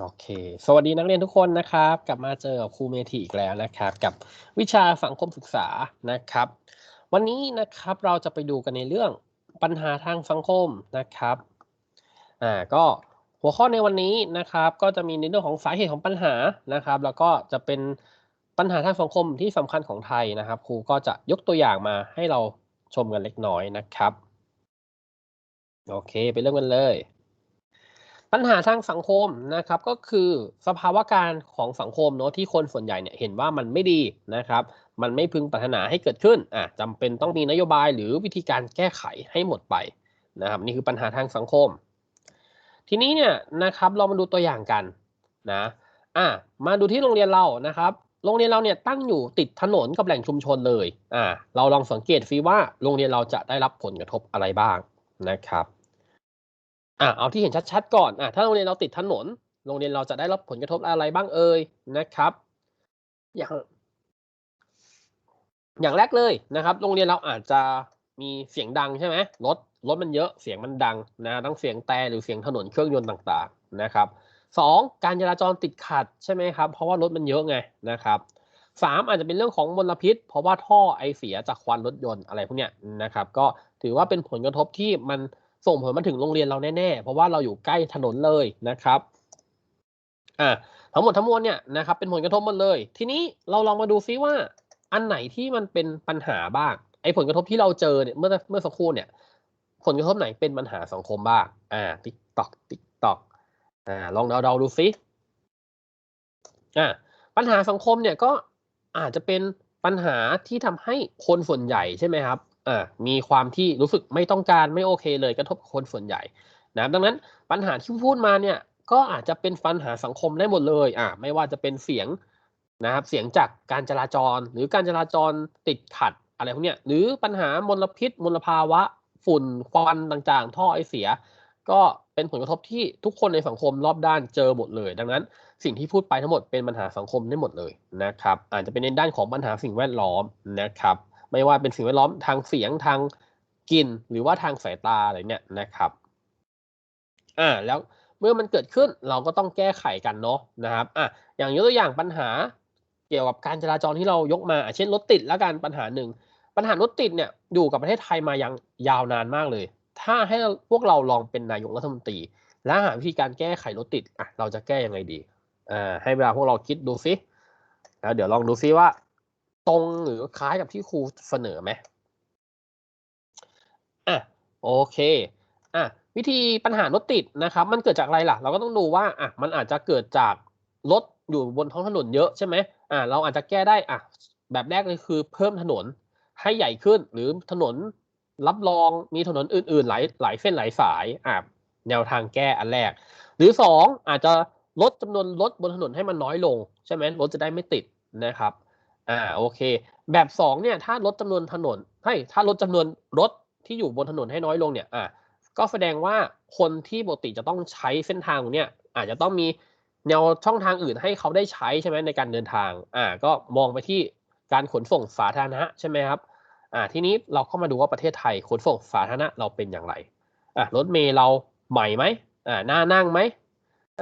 โอเค สวัสดีนักเรียนทุกคนนะครับ กลับมาเจอกับครูเมธีอีกแล้วนะครับ กับวิชาสังคมศึกษานะครับ วันนี้นะครับเราจะไปดูกันในเรื่องปัญหาทางสังคมนะครับอ่าก็หัวข้อในวันนี้นะครับ ก็จะมีในเรื่องของสาเหตุของปัญหานะครับ แล้วก็จะเป็นปัญหาทางสังคมที่สำคัญของไทยนะครับ ครูก็จะยกตัวอย่างมาให้เราชมกันเล็กน้อยนะครับ โอเค ไปเริ่มกันเลย ปัญหาทางสังคมนะครับก็คือสภาวะการของสังคมเนาะที่คนส่วนใหญ่เนี่ยเห็นว่ามันไม่ดีนะครับ มันไม่พึงปรารถนาให้เกิดขึ้นอะจำเป็นต้องมีนโยบายหรือวิธีการแก้ไขให้หมดไปนะครับ นี่คือปัญหาทางสังคม ทีนี้เนี่ยนะครับเรามาดูตัวอย่างกันนะอะมาดูที่โรงเรียนเรานะครับ โรงเรียนเราเนี่ยตั้งอยู่ติดถนนกับแหล่งชุมชนเลยอะเราลองสังเกตฟีว่าโรงเรียนเราจะได้รับผลกระทบอะไรบ้างนะครับ อะเอาที่เห็นชัดๆก่อนอะถ้าโรงเรียนเราติดถนน โรงเรียนเราจะได้รับผลกระทบอะไรบ้างเอ่ยนะครับ อย่าง อย่างแรกเลยนะครับ โรงเรียนเราอาจจะมีเสียงดังใช่ไหมรถรถมันเยอะเสียงมันดังนะทั้งเสียงแต่หรือเสียงถนนเครื่องยนต์ต่างๆนะครับสองการจราจรติดขัดใช่ไหมครับ เพราะว่ารถมันเยอะไงนะครับสามอาจจะเป็นเรื่องของมลพิษ เพราะว่าท่อไอเสียจากควันรถยนต์อะไรพวกเนี้ยนะครับ ก็ถือว่าเป็นผลกระทบที่มัน ส่งผลมาถึงโรงเรียนเราแน่ๆ เพราะว่าเราอยู่ใกล้ถนนเลยนะครับอ่าทั้งหมดทั้งมวลเนี่ยนะครับเป็นผลกระทบหมดเลย ทีนี้เราลองมาดูซิว่า อันไหนที่มันเป็นปัญหาบ้างไอ้ผลกระทบที่เราเจอเนี่ยเมื่อเมื่อสักครู่เนี่ย ผลกระทบไหนเป็นปัญหาสังคมบ้างอ่าติ๊กตอกติ๊กตอกอ่าลองเดาๆดูซิอ่าปัญหาสังคมเนี่ยก็อาจจะเป็นปัญหาที่ทำให้คนส่วนใหญ่ใช่ไหมครับ อ่ามีความที่รู้สึกไม่ต้องการไม่โอเคเลยกระทบคนส่วนใหญ่นะดังนั้นปัญหาที่พูดมาเนี่ยก็อาจจะเป็นปัญหาสังคมได้หมดเลยอ่าไม่ว่าจะเป็นเสียงนะครับเสียงจากการจราจร หรือการจราจรติดขัดอะไรพวกเนี้ยหรือปัญหามลพิษมลภาวะ ฝุ่นควันต่างๆ ท่อไอเสีย ก็เป็นผลกระทบที่ทุกคนในสังคมรอบด้านเจอหมดเลย ดังนั้นสิ่งที่พูดไปทั้งหมดเป็นปัญหาสังคมได้หมดเลยนะครับ อาจจะเป็นในด้านของปัญหาสิ่งแวดล้อมนะครับ ไม่ว่าเป็นสิ่งแวดล้อมทางเสียงทางกลิ่นหรือว่าทางสายตาอะไรเนี่ยนะครับ อ่าแล้วเมื่อมันเกิดขึ้นเราก็ต้องแก้ไขกันเนาะนะครับอะอย่างยกตัวอย่างปัญหาเกี่ยวกับการจราจรที่เรายกมาเช่นรถติดแล้วกันปัญหาหนึ่งปัญหารถติดเนี่ยอยู่กับประเทศไทยมายังยาวนานมากเลย ถ้าให้พวกเราลองเป็นนายกรัฐมนตรี และหาวิธีการแก้ไขรถติดอะเราจะแก้ยังไงดีอ่าให้เวลาพวกเราคิดดูซิแล้วเดี๋ยวลองดูซิว่า ตรงหรือคล้ายกับที่ครูเสนอไหมอะโอเคอะวิธีปัญหารถติดนะครับ มันเกิดจากอะไรล่ะ เราก็ต้องดูว่าอะมันอาจจะเกิดจากรถอยู่บนท้องถนนเยอะใช่ไหมอะเราอาจจะแก้ได้อะแบบแรกเลยคือเพิ่มถนนให้ใหญ่ขึ้นหรือถนนรับรองมีถนนอื่นๆ หลายหลายเส้นหลายสายอะแนวทางแก้อันแรก หรือสองอาจจะลดจำนวนรถบนถนนให้มันน้อยลง ใช่ไหมรถจะได้ไม่ติดนะครับ อ่าโอเค แบบสองเนี่ยถ้าลดจำนวนถนนให้ถ้าลดจำนวนรถที่อยู่บนถนนให้น้อยลงเนี่ยอ่าก็แสดงว่าคนที่ปกติจะต้องใช้เส้นทางเนี่ยอาจจะต้องมีแนวช่องทางอื่นให้เขาได้ใช้ใช่ไหมในการเดินทางอ่าก็มองไปที่การขนส่งสาธารณะใช่ไหมครับอ่าทีนี้เราเข้ามาดูว่าประเทศไทยขนส่งสาธารณะเราเป็นอย่างไรอ่ารถเมล์เราใหม่ไหมอ่าน่านั่งไหม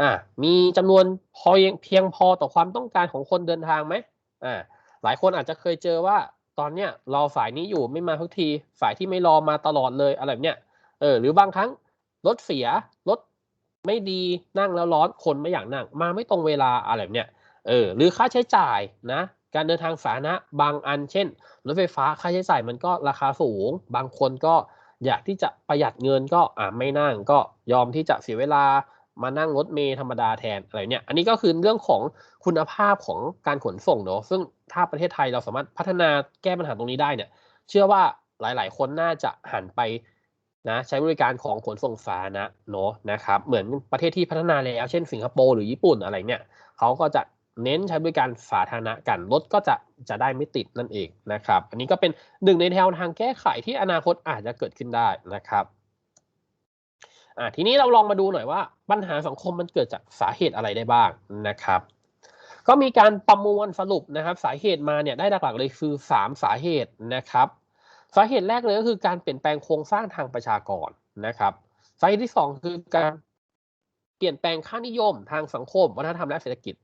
อ่ามีจำนวนพอเพียงพอต่อความต้องการของคนเดินทางไหมอ่า หลายคนอาจจะเคยเจอว่าตอนเนี้ยรอสายนี้อยู่ไม่มาทุกทีสายที่ไม่รอมาตลอดเลยอะไรแบบเนี้ยเออหรือบางครั้งรถเสียรถไม่ดีนั่งแล้วร้อนคนไม่อยากนั่ง มาไม่ตรงเวลาอะไรแบบเนี้ยเออหรือค่าใช้จ่ายนะ การเดินทางสาธารณะบางอันเช่นรถไฟฟ้าค่าใช้จ่ายมันก็ราคาสูง บางคนก็อยากที่จะประหยัดเงินก็อ่าไม่นั่งก็ยอมที่จะเสียเวลา มานั่งรถเมล์ธรรมดาแทนอะไรเนี่ย อันนี้ก็คือเรื่องของคุณภาพของการขนส่งเนาะซึ่งถ้าประเทศไทยเราสามารถพัฒนาแก้ปัญหาตรงนี้ได้เนี่ย เชื่อว่าหลาย ๆ คนน่าจะหันไปนะใช้บริการของขนส่งสาธารณะเนาะนะครับ เหมือนประเทศที่พัฒนาแล้วเช่นสิงคโปร์หรือญี่ปุ่นอะไรเนี่ยเขาก็จะเน้นใช้บริการสาธารณะกันรถก็จะจะได้ไม่ติดนั่นเองนะครับ อันนี้ก็เป็นหนึ่งในแนวทางแก้ไขที่อนาคตอาจจะเกิดขึ้นได้นะครับ อ่าทีนี้เราลองมาดูหน่อยว่าปัญหาสังคมมันเกิดจากสาเหตุอะไรได้บ้างนะครับ ก็มีการประมวลสรุปนะครับ สาเหตุมาเนี่ยได้หลักๆเลยคือ 3 สาเหตุนะครับ สาเหตุแรกเลยก็คือการเปลี่ยนแปลงโครงสร้างทางประชากรนะครับสาเหตุที่ 2 คือการเปลี่ยนแปลงค่านิยมทางสังคม วัฒนธรรมและเศรษฐกิจ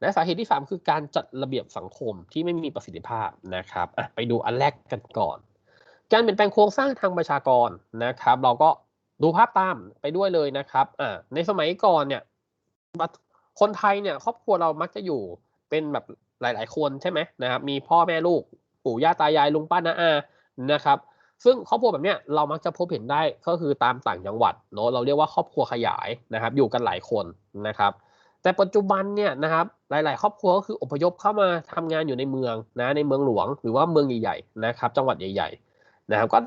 และสาเหตุที่ 3 คือการจัดระเบียบสังคมที่ไม่มีประสิทธิภาพนะครับไปดูอันแรกกันก่อน การเปลี่ยนแปลงโครงสร้างทางประชากรนะครับ เราก็ ดูภาพตามไปด้วยเลยนะครับในสมัยก่อนเนี่ยคนไทยเนี่ยครอบครัวเรามักจะอยู่เป็นแบบหลาย ๆ คนใช่ไหมนะครับมีพ่อแม่ลูกปู่ย่าตายายลุงป้าน้าอานะครับ ซึ่งครอบครัวแบบเนี้ยเรามักจะพบเห็นได้ก็คือตามต่างจังหวัดเนาะเราเรียกว่าครอบครัวขยายนะครับ อยู่กันหลายคนนะครับ แต่ปัจจุบันเนี่ยนะครับหลาย ๆ ครอบครัวก็คืออพยพเข้ามาทำงานอยู่ในเมืองนะในเมืองหลวง หรือว่าเมืองใหญ่ ๆ นะครับ จังหวัดใหญ่ ๆ นะครับ ก็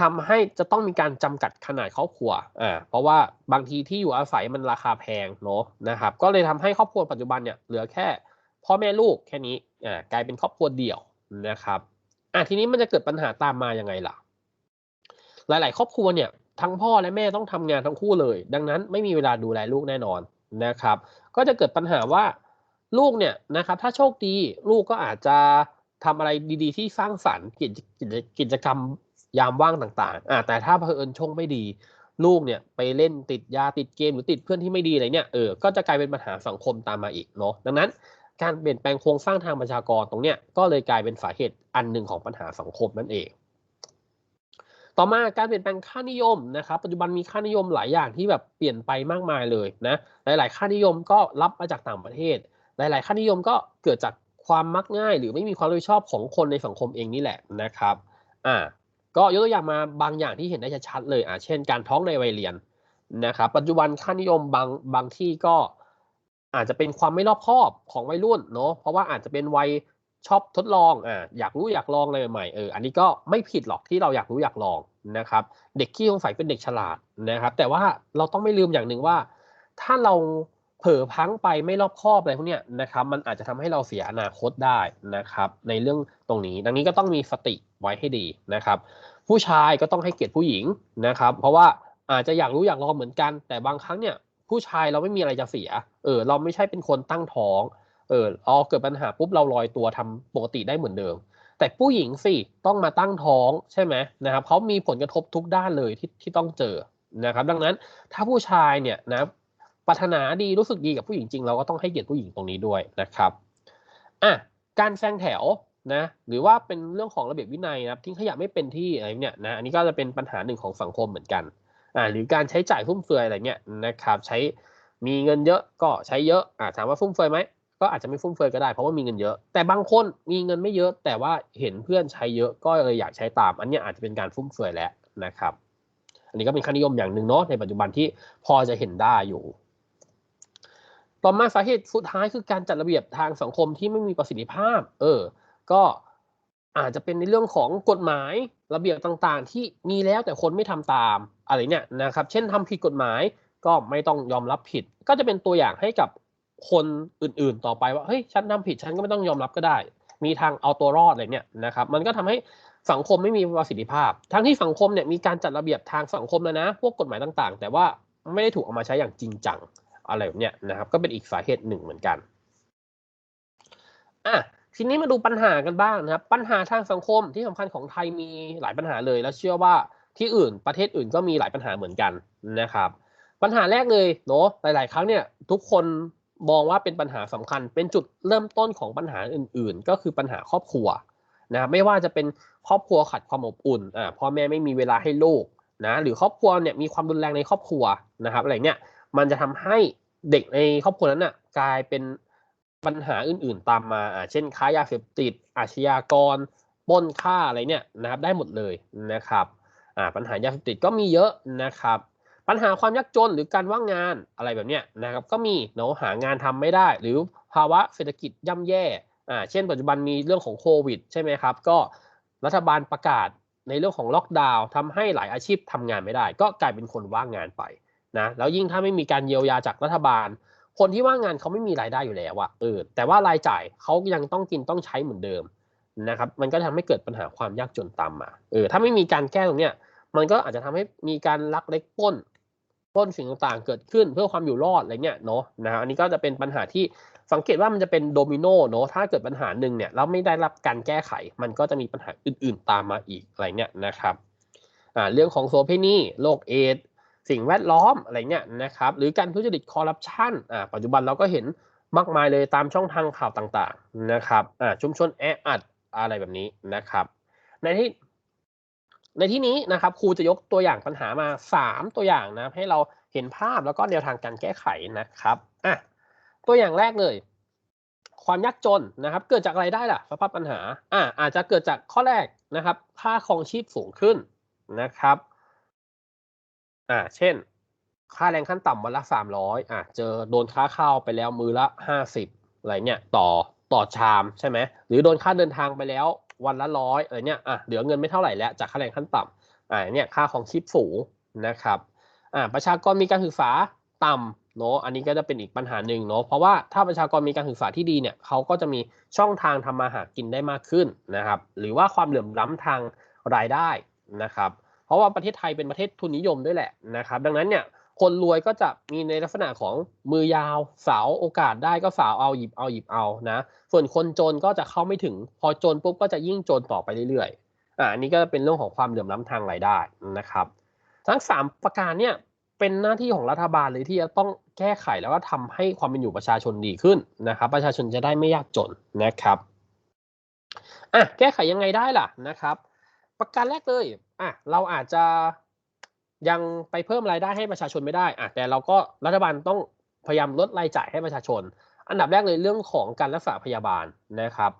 ทำให้จะต้องมีการจำกัดขนาดครอบครัว อ่า เพราะว่าบางทีที่อยู่อาศัยมันราคาแพงเนาะนะครับ ก็เลยทำให้ครอบครัวปัจจุบันเนี่ยเหลือแค่พ่อแม่ลูกแค่นี้ อ่า กลายเป็นครอบครัวเดี่ยวนะครับ อะทีนี้มันจะเกิดปัญหาตามมายังไงล่ะ หลาย ๆ ครอบครัวเนี่ยทั้งพ่อและแม่ต้องทำงานทั้งคู่เลย ดังนั้นไม่มีเวลาดูแลลูกแน่นอนนะครับ ก็จะเกิดปัญหาว่าลูกเนี่ยนะครับ ถ้าโชคดีลูกก็อาจจะทำอะไรดีๆ ที่สร้างสรรค์กิจกิจกรรม ยามว่างต่างๆอ่าแต่ถ้าเผอิญชงไม่ดี ลูกเนี่ยไปเล่นติดยาติดเกมหรือติดเพื่อนที่ไม่ดีอะไรเนี่ยเออก็จะกลายเป็นปัญหาสังคมตามมาอีกเนาะดังนั้นการเปลี่ยนแปลงโครงสร้างทางประชากรตรงเนี้ยก็เลยกลายเป็นสาเหตุอันหนึ่งของปัญหาสังคมนั่นเอง ต่อมาการเปลี่ยนแปลงค่านิยมนะครับ ปัจจุบันมีค่านิยมหลายอย่างที่แบบเปลี่ยนไปมากมายเลยนะหลาย ๆ ค่านิยมก็รับมาจากต่างประเทศ หลาย ๆ ค่านิยมก็เกิดจากความมักง่าย หรือไม่มีความรับผิดชอบของคนในสังคมเองนี่แหละนะครับอ่า ก็ยกตัวอย่างมาบางอย่างที่เห็นได้ชัดเลยอ่าเช่นการท้องในวัยเรียนนะครับ ปัจจุบันค่านิยมบางบางที่ก็อาจจะเป็นความไม่รอบคอบของวัยรุ่นเนาะเพราะว่าอาจจะเป็นวัยชอบทดลองอ่าอยากรู้อยากลองอะไรใหม่เอออันนี้ก็ไม่ผิดหรอกที่เราอยากรู้อยากลองนะครับ เด็กขี้สงสัยเป็นเด็กฉลาดนะครับ แต่ว่าเราต้องไม่ลืมอย่างหนึ่งว่า ถ้าเราเผลอพังไปไม่รอบคอบอะไรพวกนี้นะครับ มันอาจจะทำให้เราเสียอนาคตได้นะครับ ในเรื่องตรงนี้ ดังนี้ก็ต้องมีสติ ไว้ให้ดีนะครับ ผู้ชายก็ต้องให้เกียรติผู้หญิงนะครับ เพราะว่าอาจจะอยากรู้อยากลองเหมือนกัน แต่บางครั้งเนี่ย ผู้ชายเราไม่มีอะไรจะเสีย เออ เราไม่ใช่เป็นคนตั้งท้อง เออพอเกิดปัญหาปุ๊บเราลอยตัวทำปกติได้เหมือนเดิม แต่ผู้หญิงสิต้องมาตั้งท้องใช่ไหมนะครับเขามีผลกระทบทุกด้านเลยที่ที่ต้องเจอนะครับ ดังนั้นถ้าผู้ชายเนี่ยนะปรารถนาดีรู้สึกดีกับผู้หญิงจริงเราก็ต้องให้เกียรติผู้หญิงตรงนี้ด้วยนะครับอะการแซงแถว นะหรือว่าเป็นเรื่องของระเบียบวินัยนะทิ้งขยะไม่เป็นที่อะไรเนี่ยนะอันนี้ก็จะเป็นปัญหาหนึ่งของสังคมเหมือนกันอ่าหรือการใช้จ่ายฟุ่มเฟือยอะไรเงี้ยนะครับใช้มีเงินเยอะก็ใช้เยอะอ่าถามว่าฟุ่มเฟือยไหมก็อาจจะไม่ฟุ่มเฟือยก็ได้เพราะว่ามีเงินเยอะ แต่บางคนมีเงินไม่เยอะ แต่ว่าเห็นเพื่อนใช้เยอะก็เลยอยากใช้ตาม อันนี้อาจจะเป็นการฟุ่มเฟือยแล้วนะครับ อันนี้ก็เป็นค่านิยมอย่างหนึ่งเนาะในปัจจุบันที่พอจะเห็นได้อยู่ต่อมาสาเหตุสุดท้ายคือการจัดระเบียบทางสังคมที่ไม่มีประสิทธิภาพ เออ ก็อาจจะเป็นในเรื่องของกฎหมายระเบียบต่างๆ ที่มีแล้วแต่คนไม่ทำตามอะไรเนี่ยนะครับ เช่นทำผิดกฎหมายก็ไม่ต้องยอมรับผิด ก็จะเป็นตัวอย่างให้กับคนอื่นๆต่อไปว่าเฮ้ยฉันทำผิดฉันก็ไม่ต้องยอมรับก็ได้ มีทางเอาตัวรอดอะไรเนี่ยนะครับมันก็ทำให้สังคมไม่มีประสิทธิภาพ ทั้งที่สังคมเนี่ยมีการจัดระเบียบทางสังคมแล้วนะ พวกกฎหมายต่างๆ แต่ว่าไม่ได้ถูกเอามาใช้อย่างจริงจังอะไรแบบเนี้ยนะครับ ก็เป็นอีกสาเหตุหนึ่งเหมือนกันอะ ทีนี้มาดูปัญหากันบ้างนะครับ ปัญหาทางสังคมที่สำคัญของไทยมีหลายปัญหาเลย แล้วเชื่อว่าที่อื่นประเทศอื่นก็มีหลายปัญหาเหมือนกันนะครับ ปัญหาแรกเลยเนาะหลาย ๆ ครั้งเนี่ยทุกคนมองว่าเป็นปัญหาสำคัญ เป็นจุดเริ่มต้นของปัญหาอื่น ๆ ก็คือปัญหาครอบครัวนะไม่ว่าจะเป็นครอบครัวขัดความอบอุ่นอ่าพ่อแม่ไม่มีเวลาให้ลูกนะหรือครอบครัวเนี่ยมีความรุนแรงในครอบครัวนะครับอะไรเนี่ยมันจะทำให้เด็กในครอบครัวนั้นน่ะกลายเป็น ปัญหาอื่นๆตามมาอ่าเช่นค้ายาเสพติด อาชญากรปล้นฆ่าอะไรเนี่ยนะครับได้หมดเลยนะครับอ่าปัญหายาเสพติดก็มีเยอะนะครับ ปัญหาความยากจนหรือการว่างงานอะไรแบบเนี้ยนะครับก็มีเนาะหางานทำไม่ได้ หรือภาวะเศรษฐกิจย่ำแย่อ่าเช่นปัจจุบันมีเรื่องของโควิดใช่ไหมครับก็รัฐบาลประกาศในเรื่องของล็อกดาวน์ทำให้หลายอาชีพทำงานไม่ได้ ก็กลายเป็นคนว่างงานไปนะแล้วยิ่งถ้าไม่มีการเยียวยาจากรัฐบาล คนที่ว่างงานเขาไม่มีรายได้อยู่แล้วอะเออแต่ว่ารายจ่ายเขายังต้องกินต้องใช้เหมือนเดิมนะครับ มันก็ทำให้เกิดปัญหาความยากจนตามมา เออ ถ้าไม่มีการแก้ตรงเนี้ย มันก็อาจจะทำให้มีการลักเล็กป้นป้นสิ่งต่างๆ เกิดขึ้นเพื่อความอยู่รอดอะไรเงี้ยเนาะนะอันนี้ก็จะเป็นปัญหาที่สังเกตว่ามันจะเป็นโดมิโนเนาะถ้าเกิดปัญหาหนึ่งเนี่ยแล้วไม่ได้รับการแก้ไข มันก็จะมีปัญหาอื่นๆตามมาอีกอะไรเงี้ยนะครับอ่าเรื่องของโซเพนีโรคเอด สิ่งแวดล้อมอะไรเงี้ยนะครับ หรือการทุจริตคอร์รัปชันอ่าปัจจุบันเราก็เห็นมากมายเลยตามช่องทางข่าวต่างๆนะครับอ่าชุมชนแออัดอะไรแบบนี้นะครับ ในที่ในที่นี้นะครับครูจะยกตัวอย่างปัญหามา 3 ตัวอย่างนะให้เราเห็นภาพแล้วก็แนวทางการแก้ไขนะครับอะตัวอย่างแรกเลย ความยากจนนะครับ เกิดจากอะไรได้ล่ะสภาพปัญหาอ่าอาจจะเกิดจากข้อแรกนะครับ ค่าครองชีพสูงขึ้นนะครับ อ่า เช่น ค่าแรงขั้นต่ำวันละสามร้อยอะเจอโดนค่าข้าวไปแล้วมือละห้าสิบอะไรเนี่ยต่อต่อชามใช่ไหมหรือโดนค่าเดินทางไปแล้ววันละร้อยอะไรเนี่ยอะเหลือเงินไม่เท่าไหร่แล้วจากค่าแรงขั้นต่ำอ่าเนี่ยค่าของชีพสูงนะครับอ่าประชากรมีการศึกษาต่ำเนาะอันนี้ก็จะเป็นอีกปัญหาหนึ่งเนาะเพราะว่าถ้าประชากรมีการศึกษาที่ดีเนี่ยเขาก็จะมีช่องทางทำมาหากินได้มากขึ้นนะครับ หรือว่าความเหลื่อมล้ำทางรายได้นะครับ เพราะว่าประเทศไทยเป็นประเทศทุนนิยมด้วยแหละนะครับ ดังนั้นเนี่ยคนรวยก็จะมีในลักษณะของมือยาวสาวโอกาสได้ก็สาวเอาหยิบเอาหยิบเอานะ ส่วนคนจนก็จะเข้าไม่ถึง พอจนปุ๊บก็จะยิ่งจนต่อไปเรื่อยๆอ่าอันนี้ก็เป็นเรื่องของความเหลื่อมล้ำทางรายได้นะครับ ทั้ง 3 ประการเนี่ยเป็นหน้าที่ของรัฐบาลเลยที่จะต้องแก้ไขแล้วก็ทำให้ความเป็นอยู่ประชาชนดีขึ้นนะครับ ประชาชนจะได้ไม่ยากจนนะครับอะแก้ไขยังไงได้ล่ะนะครับ ประการแรกเลย อะเราอาจจะยังไปเพิ่มรายได้ให้ประชาชนไม่ได้อะแต่เราก็รัฐบาลต้องพยายามลดรายจ่ายให้ประชาชน อันดับแรกเลยเรื่องของการรักษาพยาบาลนะครับ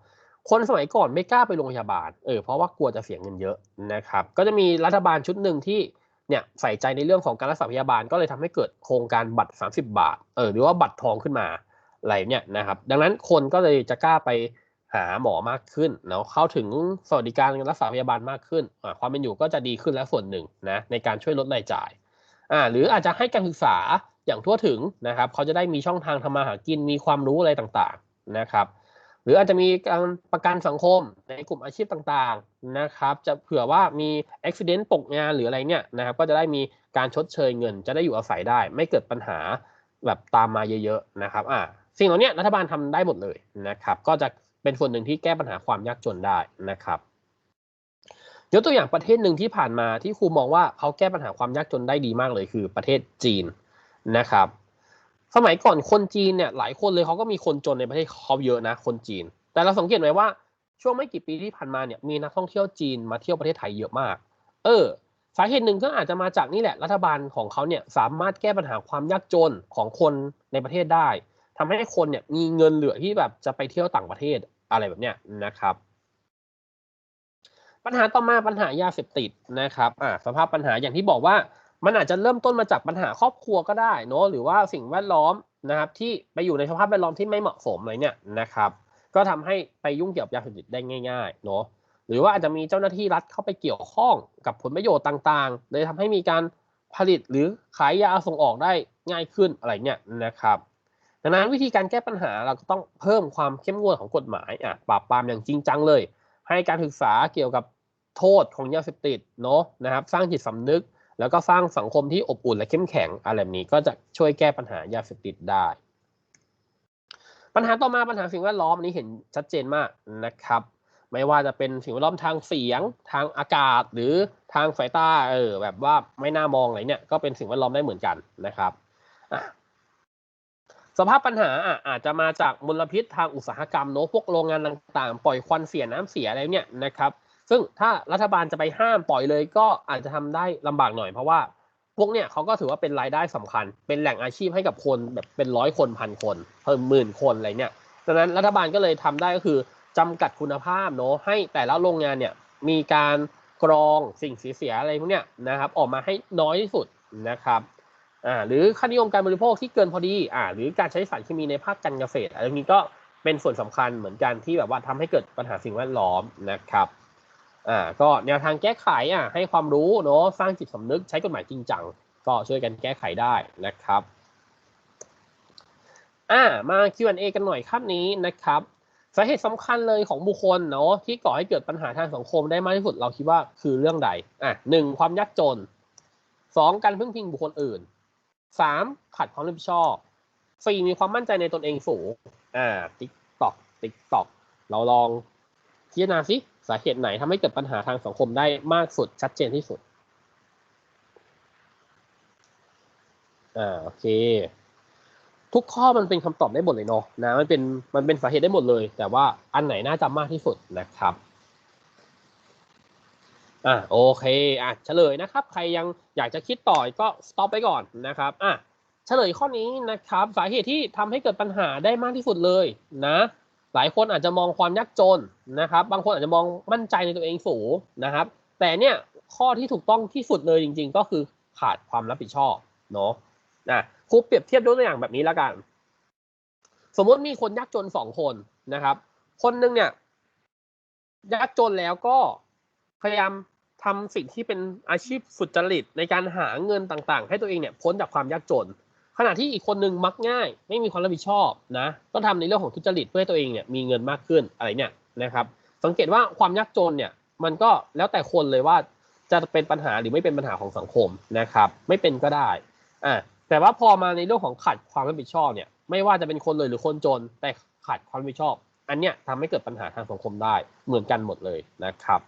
คนสมัยก่อนไม่กล้าไปโรงพยาบาลเออเพราะว่ากลัวจะเสียเงินเยอะนะครับ ก็จะมีรัฐบาลชุดหนึ่งที่เนี่ยใส่ใจในเรื่องของการรักษาพยาบาลก็เลยทำให้เกิดโครงการบัตร 30 บาทเออหรือว่าบัตรทองขึ้นมาอะไรเนี่ยนะครับ ดังนั้นคนก็เลยจะกล้าไป หาหมอมากขึ้นเนาะเข้าถึงสวัสดิการรักษาพยาบาลมากขึ้นความเป็นอยู่ก็จะดีขึ้นและส่วนหนึ่งนะในการช่วยลดรายจ่ายอ่าหรืออาจจะให้การศึกษาอย่างทั่วถึงนะครับ เขาจะได้มีช่องทางทำมาหากินมีความรู้อะไรต่างๆนะครับ หรืออาจจะมีการประกันสังคมในกลุ่มอาชีพต่างๆนะครับ จะเผื่อว่ามีอุบิเหตุตกงานหรืออะไรเนี่ยนะครับ ก็จะได้มีการชดเชยเงิน จะได้อยู่อาศัยได้ ไม่เกิดปัญหาแบบตามมาเยอะๆนะครับอ่าสิ่งเหล่านี้รัฐบาลทำได้หมดเลยนะครับ ก็จะ เป็นส่วนหนึ่งที่แก้ปัญหาความยากจนได้นะครับยกตัวอย่างประเทศหนึ่งที่ผ่านมาที่ครูมองว่าเขาแก้ปัญหาความยากจนได้ดีมากเลยคือประเทศจีนนะครับ สมัยก่อนคนจีนเนี่ยหลายคนเลยเขาก็มีคนจนในประเทศเขาเยอะนะคนจีน แต่เราสังเกตไหมว่าช่วงไม่กี่ปีที่ผ่านมาเนี่ยมีนักท่องเที่ยวจีนมาเที่ยวประเทศไทยเยอะมาก เออสาเหตุหนึ่งก็อาจจะมาจากนี่แหละรัฐบาลของเขาเนี่ยสามารถแก้ปัญหาความยากจนของคนในประเทศได้ทำให้คนเนี่ยมีเงินเหลือที่แบบจะไปเที่ยวต่างประเทศ อะไรแบบเนี้ยนะครับ ปัญหาต่อมาปัญหายาเสพติดนะครับอ่าสภาพปัญหาอย่างที่บอกว่ามันอาจจะเริ่มต้นมาจากปัญหาครอบครัวก็ได้เนาะหรือว่าสิ่งแวดล้อมนะครับ ที่ไปอยู่ในสภาพแวดล้อมที่ไม่เหมาะสมอะไรเนี่ยนะครับ ก็ทำให้ไปยุ่งเกี่ยวกับยาเสพติดได้ง่ายๆเนาะหรือว่าอาจจะมีเจ้าหน้าที่รัฐเข้าไปเกี่ยวข้องกับผลประโยชน์ต่างๆ เลยทำให้มีการผลิตหรือขายยาส่งออกได้ง่ายขึ้นอะไรเนี่ยนะครับ ดังนั้นวิธีการแก้ปัญหาเราก็ต้องเพิ่มความเข้มงวดของกฎหมายอะปราบปรามอย่างจริงจังเลย ให้การศึกษาเกี่ยวกับโทษของยาเสพติดเนาะนะครับ สร้างจิตสำนึก แล้วก็สร้างสังคมที่อบอุ่นและเข้มแข็งอะไรแบบนี้ก็จะช่วยแก้ปัญหายาเสพติดได้ ปัญหาต่อมาปัญหาสิ่งแวดล้อมนี้เห็นชัดเจนมากนะครับ ไม่ว่าจะเป็นสิ่งแวดล้อมทางเสียง ทางอากาศหรือทางสายตาเออแบบว่าไม่น่ามองอะไรเนี่ยก็เป็นสิ่งแวดล้อมได้เหมือนกันนะครับ สภาพปัญหาอะอาจจะมาจากมลพิษทางอุตสาหกรรมเนอะพวกโรงงานต่างๆ ปล่อยควันเสียน้ำเสียอะไรเนี่ยนะครับ ซึ่งถ้ารัฐบาลจะไปห้ามปล่อยเลยก็อาจจะทำได้ลำบากหน่อยเพราะว่าพวกเนี่ยเขาก็ถือว่าเป็นรายได้สำคัญ เป็นแหล่งอาชีพให้กับคนแบบเป็นร้อยคนพันคนเพิ่มหมื่นคนอะไรเนี่ยดังนั้นรัฐบาลก็เลยทำได้ก็คือจำกัดคุณภาพเนาะให้แต่ละโรงงานเนี่ยมีการกรองสิ่งเสียอะไรพวกเนี้ยนะครับออกมาให้น้อยที่สุดนะครับ อ่าหรือค่านิยมการบริโภคที่เกินพอดีอ่าหรือการใช้สารเคมีในภาคการเกษตรอะไรนี้ก็เป็นส่วนสำคัญเหมือนกันที่แบบว่าทำให้เกิดปัญหาสิ่งแวดล้อมนะครับอ่าก็แนวทางแก้ไขอะให้ความรู้เนาะสร้างจิตสำนึกใช้กฎหมายจริงจังก็ช่วยกันแก้ไขได้นะครับอ่ามา Q&A กันหน่อยครับนี้นะครับสาเหตุสำคัญเลยของบุคคลเนาะที่ก่อให้เกิดปัญหาทางสังคมได้มากที่สุดเราคิดว่าคือเรื่องใดอะหนึ่งความยากจนสองการพึ่งพิงบุคคลอื่น สามขัดความรับผิดชอบสี่มีความมั่นใจในตนเองสูงอ่าติ๊กตอกติ๊กตอกเราลองพิจารณาสิสาเหตุไหนทำให้เกิดปัญหาทางสังคมได้มากสุดชัดเจนที่สุดอ่าโอเค ทุกข้อมันเป็นคำตอบได้หมดเลยเนาะนะมันเป็นมันเป็นสาเหตุได้หมดเลย แต่ว่าอันไหนน่าจำมากที่สุดนะครับ อะโอเคอะเฉลยนะครับ ใครยังอยากจะคิดต่อก็สต็อปไปก่อนนะครับอะเฉลยข้อนี้นะครับ สาเหตุที่ทำให้เกิดปัญหาได้มากที่สุดเลยนะ หลายคนอาจจะมองความยากจนนะครับ บางคนอาจจะมองมั่นใจในตัวเองสูงนะครับ แต่เนี่ยข้อที่ถูกต้องที่สุดเลยจริง ๆ ก็คือขาดความรับผิดชอบเนาะนะครูเปรียบเทียบด้วยตัวอย่างแบบนี้แล้วกัน สมมติมีคนยากจนสองคนนะครับ คนหนึ่งเนี่ยยากจนแล้วก็พยายาม ทำสิ่งที่เป็นอาชีพสุจริตในการหาเงินต่างๆ ให้ตัวเองเนี่ยพ้นจากความยากจน ขณะที่อีกคนนึงมักง่าย ไม่มีความรับผิดชอบนะก็ทำในเรื่องของทุจริตเพื่อให้ตัวเองเนี่ยมีเงินมากขึ้นอะไรเนี่ยนะครับสังเกตว่าความยากจนเนี่ยมันก็แล้วแต่คนเลยว่าจะเป็นปัญหาหรือไม่เป็นปัญหาของสังคมนะครับ ไม่เป็นก็ได้อ่าแต่ว่าพอมาในเรื่องของขาดความรับผิดชอบเนี่ยไม่ว่าจะเป็นคนเลยหรือคนจน แต่ขาดความรับผิดชอบ อันเนี้ยทำให้เกิดปัญหาทางสังคมได้เหมือนกันหมดเลยนะครับ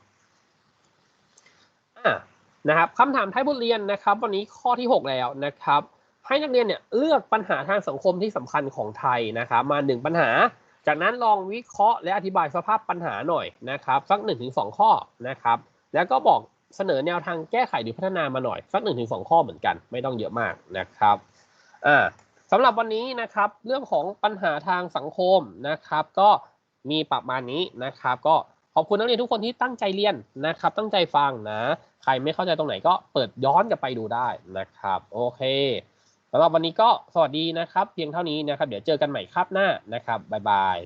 นะครับคำถามท้ายบทเรียนนะครับ วันนี้ข้อที่ 6 แล้วนะครับ ให้นักเรียนเนี่ยเลือกปัญหาทางสังคมที่สำคัญของไทยนะครับ มาหนึ่งปัญหา จากนั้นลองวิเคราะห์และอธิบายสภาพปัญหาหน่อยนะครับ สัก1นถึงสข้อนะครับ แล้วก็บอกเสนอแนวทางแก้ไขหรือพัฒนามาหน่อย สัก1นถึงสข้อเหมือนกัน ไม่ต้องเยอะมากนะครับอ่าสำหรับวันนี้นะครับเรื่องของปัญหาทางสังคมนะครับ ก็มีประมาณนี้นะครับก็ ขอบคุณนักเรียนทุกคนที่ตั้งใจเรียนนะครับ ตั้งใจฟังนะ ใครไม่เข้าใจตรงไหนก็เปิดย้อนกลับไปดูได้นะครับ โอเคสำหรับวันนี้ก็สวัสดีนะครับ เพียงเท่านี้นะครับ เดี๋ยวเจอกันใหม่ครับหน้านะครับบ๊ายบาย